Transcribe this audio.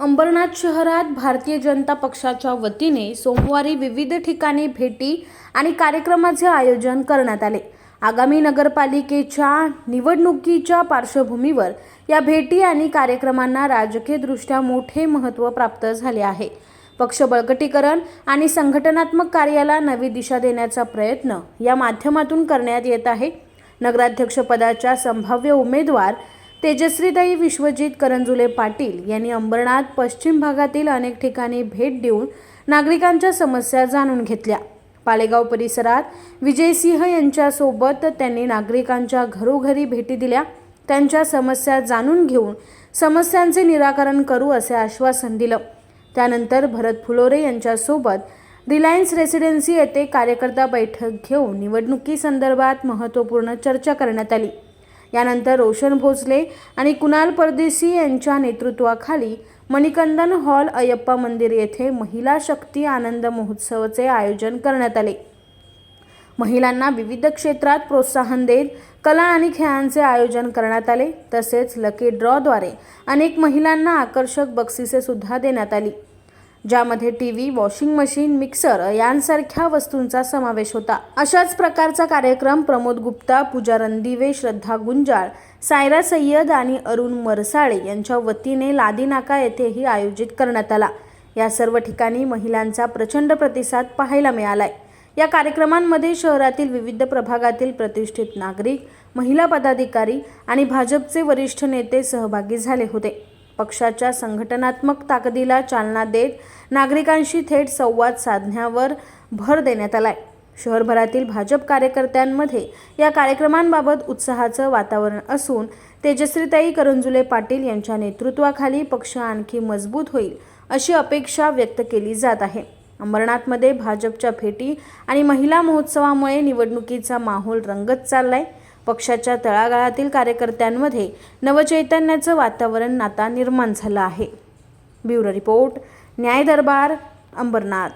अंबरनाथ शहरात भारतीय जनता पक्षाच्या वतीने सोमवारी विविध ठिकाणी भेटी आणि कार्यक्रमाचे आयोजन करण्यात आले. आगामी नगरपालिकेच्या निवडणुकीच्या पार्श्वभूमीवर या भेटी आणि कार्यक्रमांना राजकीयदृष्ट्या मोठे महत्त्व प्राप्त झाले आहे. पक्ष बळकटीकरण आणि संघटनात्मक कार्याला नवी दिशा देण्याचा प्रयत्न या माध्यमातून करण्यात येत आहे. नगराध्यक्षपदाच्या संभाव्य उमेदवार तेजश्रीताई विश्वजित करंजुले पाटील यांनी अंबरनाथ पश्चिम भागातील अनेक ठिकाणी भेट देऊन नागरिकांच्या समस्या जाणून घेतल्या. पालेगाव परिसरात विजयसिंह यांच्यासोबत त्यांनी नागरिकांच्या घरोघरी भेटी दिल्या. त्यांच्या समस्या जाणून घेऊन समस्यांचे निराकरण करू असे आश्वासन दिलं. त्यानंतर भरत फुलोरे यांच्यासोबत रिलायन्स रेसिडेन्सी येथे कार्यकर्ता बैठक घेऊन निवडणुकीसंदर्भात महत्त्वपूर्ण चर्चा करण्यात आली. यानंतर रोशन भोसले आणि कुणाल परदेशी यांच्या नेतृत्वाखाली मणिकंदन हॉल अयप्पा मंदिर येथे महिला शक्ती आनंद महोत्सवाचे आयोजन करण्यात आले. महिलांना विविध क्षेत्रात प्रोत्साहन देत कला आणि खेळांचे आयोजन करण्यात आले. तसेच लकी ड्रॉद्वारे अनेक महिलांना आकर्षक बक्षिसे सुद्धा देण्यात आली. ज्यामध्ये T V washing machine mixer यांसारख्या वस्तूंचा समावेश होता. अशाच प्रकारचा कार्यक्रम प्रमोद गुप्ता पूजा रणदिवे श्रद्धा गुंजाळ सायरा सय्यद आणि अरुण मरसाळे यांच्या वतीने लादीनाका येथेही आयोजित करण्यात आला. या सर्व ठिकाणी महिलांचा प्रचंड प्रतिसाद पाहायला मिळालाय. या कार्यक्रमांमध्ये शहरातील विविध प्रभागातील प्रतिष्ठित नागरिक महिला पदाधिकारी आणि भाजपचे वरिष्ठ नेते सहभागी झाले होते. पक्षाच्या संघटनात्मक ताकदीला चालना देत नागरिकांशी थेट संवाद साधण्यावर भर देण्यात आलाय. शहरभरातील भाजप कार्यकर्त्यांमध्ये या कार्यक्रमांबाबत उत्साहाचं वातावरण असून तेजश्रीताई करंजुले पाटील यांच्या नेतृत्वाखाली पक्ष आणखी मजबूत होईल अशी अपेक्षा व्यक्त केली जात आहे. अंबरनाथमध्ये भाजपच्या भेटी आणि महिला महोत्सवामुळे निवडणुकीचा माहोल रंगत चाललाय. पक्षाच्या तळागाळातील कार्यकर्त्यांमध्ये नवचैतन्याचं वातावरण आता निर्माण झालं आहे. ब्युरो रिपोर्ट न्याय दरबार अंबरनाथ.